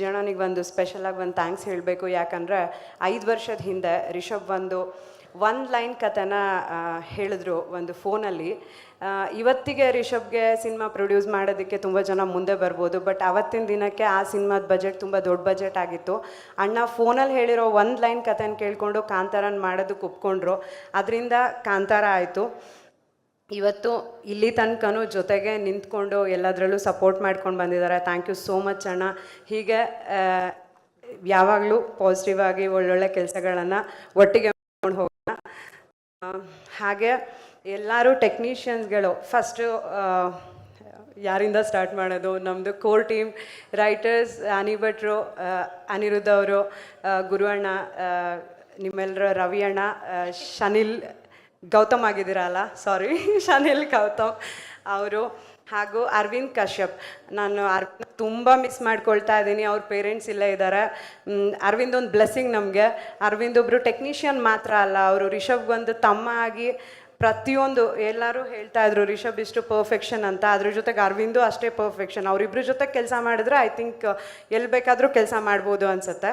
ಜನನಿಗೆ ಒಂದು ಸ್ಪೆಷಲಾಗಿ ಒಂದು ಥ್ಯಾಂಕ್ಸ್ ಹೇಳಬೇಕು. ಯಾಕಂದರೆ ಐದು ವರ್ಷದ ಹಿಂದೆ ರಿಷಬ್ ಒಂದು ಒಂದು ಲೈನ್ ಕಥೆನ ಹೇಳಿದ್ರು ಒಂದು ಫೋನಲ್ಲಿ ಇವತ್ತಿಗೆ ರಿಷಬ್ಗೆ ಸಿನಿಮಾ ಪ್ರೊಡ್ಯೂಸ್ ಮಾಡೋದಕ್ಕೆ ತುಂಬ ಜನ ಮುಂದೆ ಬರ್ಬೋದು ಬಟ್ ಅವತ್ತಿನ ದಿನಕ್ಕೆ ಆ ಸಿನಿಮಾದ ಬಜೆಟ್ ತುಂಬ ದೊಡ್ಡ ಬಜೆಟ್ ಆಗಿತ್ತು. ಅಣ್ಣ ಫೋನಲ್ಲಿ ಹೇಳಿರೋ ಒಂದು ಲೈನ್ ಕಥೆನ ಕೇಳಿಕೊಂಡು ಕಾಂತಾರನ ಮಾಡೋದಕ್ಕೆ ಒಪ್ಕೊಂಡ್ರು. ಅದರಿಂದ ಕಾಂತಾರ ಆಯಿತು. ಇವತ್ತು ಇಲ್ಲಿ ತನಕನೂ ಜೊತೆಗೆ ನಿಂತ್ಕೊಂಡು ಎಲ್ಲದರಲ್ಲೂ ಸಪೋರ್ಟ್ ಮಾಡ್ಕೊಂಡು ಬಂದಿದ್ದಾರೆ. ಥ್ಯಾಂಕ್ ಯು ಸೋ ಮಚ್ ಅಣ್ಣ. ಹೀಗೆ ಯಾವಾಗಲೂ ಪಾಸಿಟಿವ್ ಆಗಿ ಒಳ್ಳೊಳ್ಳೆ ಕೆಲಸಗಳನ್ನು ಒಟ್ಟಿಗೆ ಮಾಡ್ಕೊಂಡು ಹೋಗೋಣ. ಹಾಗೆ ಎಲ್ಲರೂ ಟೆಕ್ನಿಷಿಯನ್ಸ್ಗಳು ಫಸ್ಟು ಯಾರಿಂದ ಸ್ಟಾರ್ಟ್ ಮಾಡೋದು? ನಮ್ಮದು ಕೋರ್ ಟೀಮ್ ರೈಟರ್ಸ್ ಅನಿಭಟ್ರು ಅನಿರುದ್ಧ ಅವರು ಗುರು ಅಣ್ಣ ಆ, ನಿಮ್ಮೆಲ್ಲರ ರವಿ ಅಣ್ಣ ಶನಿಲ್ ಗೌತಮ್ ಆಗಿದ್ದೀರಲ್ಲ? ಸಾರಿ ಶನಿಲ್ ಗೌತಮ್ ಅವರು. ಹಾಗೂ ಅರವಿಂದ್ ಕಶ್ಯಪ್. ನಾನು ಅರ್ವಿಂದ್ ತುಂಬ ಮಿಸ್ ಮಾಡ್ಕೊಳ್ತಾ ಇದ್ದೀನಿ. ಅವ್ರ ಪೇರೆಂಟ್ಸ್ ಇಲ್ಲೇ ಇದ್ದಾರೆ. ಅರವಿಂದ್ ಒಂದು ಬ್ಲೆಸ್ಸಿಂಗ್ ನಮಗೆ. ಅರವಿಂದ್ ಒಬ್ಬರು ಟೆಕ್ನಿಷಿಯನ್ ಮಾತ್ರ ಅಲ್ಲ, ಅವರು ರಿಷಬ್ಗೊಂದು ತಮ್ಮ ಆಗಿ ಪ್ರತಿಯೊಂದು ಎಲ್ಲರೂ ಹೇಳ್ತಾ ಇದ್ರು, ರಿಷಬ್ ಇಷ್ಟು ಪರ್ಫೆಕ್ಷನ್ ಅಂತ. ಅದ್ರ ಜೊತೆಗೆ ಅರವಿಂದು ಅಷ್ಟೇ ಪರ್ಫೆಕ್ಷನ್ ಅವರಿಬ್ಬರ ಜೊತೆ ಕೆಲಸ ಮಾಡಿದ್ರೆ ಐ ಥಿಂಕ್ ಎಲ್ಲಿ ಬೇಕಾದರೂ ಕೆಲಸ ಮಾಡ್ಬೋದು ಅನ್ಸುತ್ತೆ.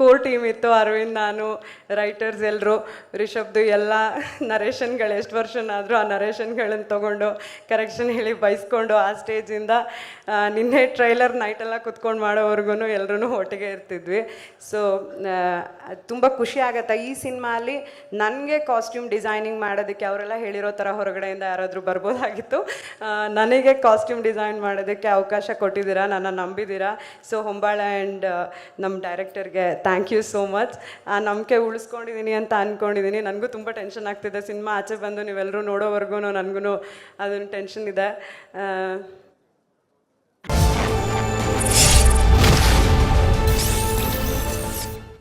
ಕೋರ್ ಟೀಮ್ ಇತ್ತು, ಅರವಿಂದ್, ನಾನು ರೈಟರ್ಸ್ ಎಲ್ಲರೂ ರಿಷಬ್ದು, ಎಲ್ಲ ನರೇಷನ್ಗಳು ಎಷ್ಟು ವರ್ಷನಾದರೂ ಆ ನರೇಷನ್ಗಳನ್ನು ತೊಗೊಂಡು ಕರೆಕ್ಷನ್ ಹೇಳಿ ಬೈಸ್ಕೊಂಡು ಆ ಸ್ಟೇಜಿಂದ ನಿನ್ನೆ ಟ್ರೈಲರ್ ನೈಟೆಲ್ಲ ಕುತ್ಕೊಂಡು ಮಾಡೋವರೆಗೂ ಎಲ್ಲರೂ ಒಟ್ಟಿಗೆ ಇರ್ತಿದ್ವಿ. ಸೊ ತುಂಬ ಖುಷಿ ಆಗುತ್ತೆ. ಈ ಸಿನಿಮಾಲಿ ನನಗೆ ಕಾಸ್ಟ್ಯೂಮ್ ಡಿಸೈನಿಂಗ್ ಮಾಡೋದಕ್ಕೆ ಅವರೆಲ್ಲ ಹೇಳಿರೋ ಥರ ಹೊರಗಡೆಯಿಂದ ಯಾರಾದರೂ ಬರ್ಬೋದಾಗಿತ್ತು. ನನಗೆ ಕಾಸ್ಟ್ಯೂಮ್ ಡಿಸೈನ್ ಮಾಡೋದಕ್ಕೆ ಅವಕಾಶ ಕೊಟ್ಟಿದ್ದೀರಾ, ನನ್ನ ನಂಬಿದ್ದೀರಾ? ಸೊ ಹೊಂಬಾಳೆ ಆ್ಯಂಡ್ ನಮ್ಮ ಡೈರೆಕ್ಟರ್ಗೆ ಥ್ಯಾಂಕ್ ಯು ಸೋ ಮಚ್ ಆ, ನಂಬಿಕೆ ಉಳಿಸ್ಕೊಂಡಿದ್ದೀನಿ ಅಂತ ಅಂದ್ಕೊಂಡಿದ್ದೀನಿ ನನಗೂ ತುಂಬ ಟೆನ್ಷನ್ ಆಗ್ತಿದೆ. ಸಿನಿಮಾ ಆಚೆ ಬಂದು ನೀವೆಲ್ಲರೂ ನೋಡೋವರೆಗೂ ನನಗೂ ಅದೊಂದು ಟೆನ್ಷನ್ ಇದೆ.